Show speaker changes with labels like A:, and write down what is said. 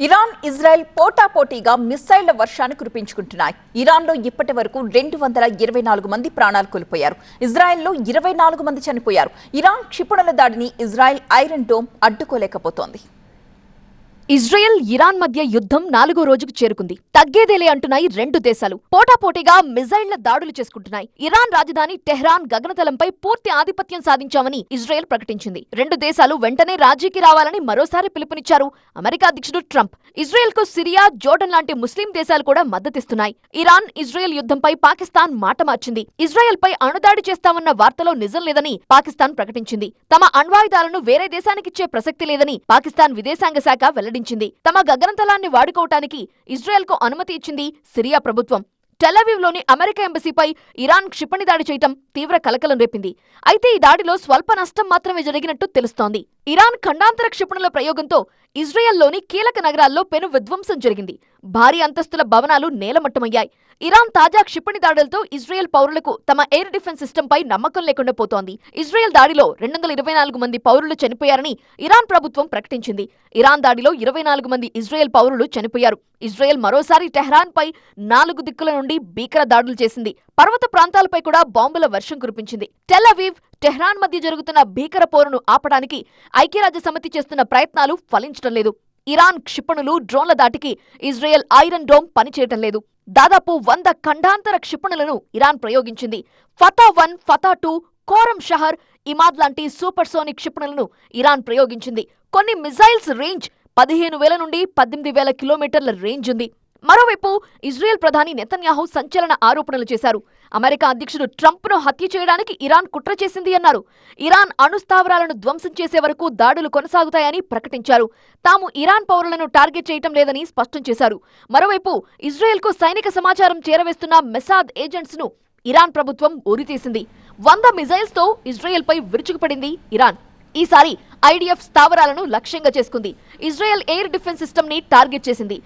A: Iran Israel పోటాపోటీగా మిస్సైళ్ళ వర్షాన్ని కురిపించుకుంటున్నాయి. ఇరాన్లో ఇప్పటి వరకు రెండు వందల ఇరవై నాలుగు మంది ప్రాణాలు కోల్పోయారు. ఇజ్రాయెల్లో ఇరవై నాలుగు మంది చనిపోయారు. ఇరాన్ క్షిపణుల దాడిని ఇజ్రాయెల్ ఐరన్ డోమ్ అడ్డుకోలేకపోతోంది.
B: ఇజ్రాయెల్ ఇరాన్ మధ్య యుద్ధం నాలుగో రోజుకు చేరుకుంది. తగ్గేదేలే అంటున్నాయి రెండు దేశాలు. పోటాపోటీగా మిజైళ్ళ దాడులు చేసుకుంటున్నాయి. ఇరాన్ రాజధాని టెహ్రాన్ గగనతలంపై పూర్తి ఆధిపత్యం సాధించామని ఇజ్రాయెల్ ప్రకటించింది. రెండు దేశాలు వెంటనే రాజీకి రావాలని మరోసారి పిలుపునిచ్చారు అమెరికా అధ్యక్షుడు ట్రంప్. ఇజ్రాయెల్కు సిరియా జోర్డన్ లాంటి ముస్లిం దేశాలు కూడా మద్దతిస్తున్నాయి. ఇరాన్ ఇజ్రాయెల్ యుద్ధంపై పాకిస్తాన్ మాట మార్చింది. ఇజ్రాయెల్ పై అణుదాడి చేస్తామన్న వార్తలో నిజం లేదని పాకిస్తాన్ ప్రకటించింది. తమ అణ్వాయుధాలను వేరే దేశానికిచ్చే ప్రసక్తి లేదని పాకిస్తాన్ విదేశాంగ శాఖ వెల్లడించింది తమ గగనతలాన్ని వాడుకోవటానికి ఇజ్రాయెల్కు అనుమతి ఇచ్చింది సిరియా ప్రభుత్వం. టెలవీవ్లోని అమెరికా ఎంబసీపై ఇరాన్ క్షిపణి దాడి చేయటం తీవ్ర కలకలం రేపింది. అయితే ఈ దాడిలో స్వల్ప నష్టం మాత్రమే జరిగినట్టు తెలుస్తోంది. ఇరాన్ ఖండాంతర క్షిపణుల ప్రయోగంతో ఇజ్రాయెల్లోని కీలక నగరాల్లో పెను విధ్వంసం జరిగింది. భారీ అంతస్తుల భవనాలు నేలమట్టమయ్యాయి. ఇరాన్ తాజా క్షిపణి దాడులతో ఇజ్రాయెల్ పౌరులకు తమ ఎయిర్ డిఫెన్స్ సిస్టంపై నమ్మకం లేకుండా పోతోంది. ఇజ్రాయెల్ దాడిలో రెండు వందల ఇరవై నాలుగు మంది పౌరులు చనిపోయారని ఇరాన్ ప్రభుత్వం ప్రకటించింది. ఇరాన్ దాడిలో ఇరవై నాలుగు మంది ఇజ్రాయెల్ పౌరులు చనిపోయారు. ఇజ్రాయెల్ మరోసారి టెహ్రాన్ పై నాలుగు దిక్కుల నుండి భీకర దాడులు చేసింది. పర్వత ప్రాంతాలపై కూడా బాంబుల వర్షం కురిపించింది. టెల్ అవీవ్ టెహ్రాన్ మధ్య జరుగుతున్న భీకర పోరును ఆపడానికి ఐక్యరాజ్య సమితి చేస్తున్న ప్రయత్నాలు ఫలించడం లేదు. ఇరాన్ క్షిపణులు డ్రోన్ల దాటికి ఇజ్రాయెల్ ఐరన్ డోమ్ పనిచేయటం లేదు. దాదాపు వంద ఖండాంతర క్షిపణులను Iran ప్రయోగించింది. Fattah one Fattah two Khorramshahr Emad లాంటి సూపర్సోనిక్ క్షిపణులను ఇరాన్ ప్రయోగించింది. కొన్ని మిజైల్స్ రేంజ్ పదిహేను వేల నుండి పద్దెనిమిది వేల కిలోమీటర్ల రేంజ్ ఉంది. మరోవైపు ఇజ్రాయెల్ ప్రధాని నెతన్యాహు సంచలన ఆరోపణలు చేశారు. అమెరికా అధ్యక్షుడు ట్రంప్ను హత్య చేయడానికి ఇరాన్ కుట్ర చేసింది అన్నారు. ఇరాన్ అణుస్థావరాలను ధ్వంసం చేసే వరకు దాడులు కొనసాగుతాయని ప్రకటించారు. తాము ఇరాన్ పౌరులను టార్గెట్ చేయటం లేదని స్పష్టం చేశారు. మరోవైపు ఇజ్రాయెల్కు సైనిక సమాచారం చేరవేస్తున్న మెసాద్ ఏజెంట్స్ను ఇరాన్ ప్రభుత్వం ఉరితీసింది వంద మిజైల్స్తో ఇజ్రాయెల్పై విరుచుకుపడింది ఇరాన్. ఈసారి ఐడిఎఫ్ స్థావరాలను లక్ష్యంగా చేసుకుంది. ఇజ్రాయెల్ ఎయిర్ డిఫెన్స్ సిస్టమ్ని టార్గెట్ చేసింది.